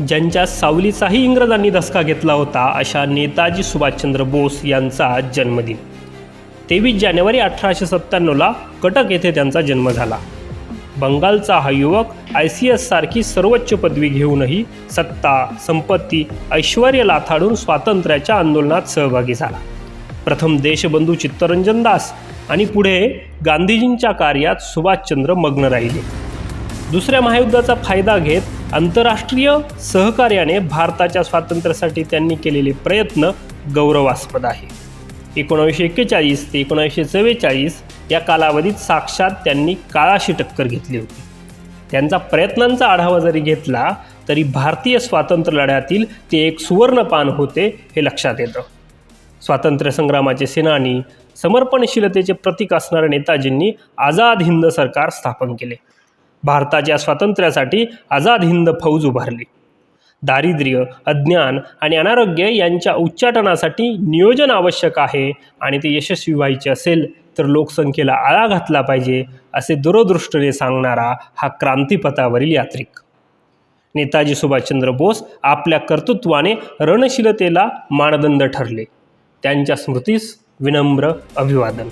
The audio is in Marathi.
ज्यांच्या सावलीचाही इंग्रजांनी धसका घेतला होता अशा नेताजी सुभाषचंद्र बोस यांचा जन्मदिन. तेवीस जानेवारी अठराशे सत्त्याण्णवला कटक येथे त्यांचा जन्म झाला. बंगालचा हा युवक आय सी एस सारखी सर्वोच्च पदवी घेऊनही सत्ता संपत्ती ऐश्वर लाथाडून स्वातंत्र्याच्या आंदोलनात सहभागी झाला. प्रथम देशबंधू चित्तरंजन दास आणि पुढे गांधीजींच्या कार्यात सुभाषचंद्र मग्न राहिले. दुसऱ्या महायुद्धाचा फायदा घेत आंतरराष्ट्रीय सहकार्याने भारताच्या स्वातंत्र्यासाठी त्यांनी केलेले प्रयत्न गौरवास्पद आहे. एकोणावीसशे एक्केचाळीस ते एकोणावीसशे चव्वेचाळीस या कालावधीत साक्षात त्यांनी काळाशी टक्कर घेतली होती. त्यांचा प्रयत्नांचा आढावा जरी घेतला तरी भारतीय स्वातंत्र्य लढ्यातील ते एक सुवर्णपान होते हे लक्षात येतं. स्वातंत्र्य संग्रामाचे सेनानी समर्पणशीलतेचे प्रतीक असणाऱ्या नेताजींनी आझाद हिंद सरकार स्थापन केले. भारताच्या स्वातंत्र्यासाठी आझाद हिंद फौज उभारली. दारिद्र्य अज्ञान आणि अनारोग्य यांच्या उच्चाटनासाठी नियोजन आवश्यक आहे आणि ते यशस्वी व्हायचे असेल तर लोकसंख्येला आळा घातला पाहिजे असे दूरदृष्टीने सांगणारा हा क्रांतिपथावरील यात्रिक. नेताजी सुभाषचंद्र बोस आपल्या कर्तृत्वाने रणशीलतेला मानदंड ठरले. त्यांच्या स्मृतीस विनम्र अभिवादन.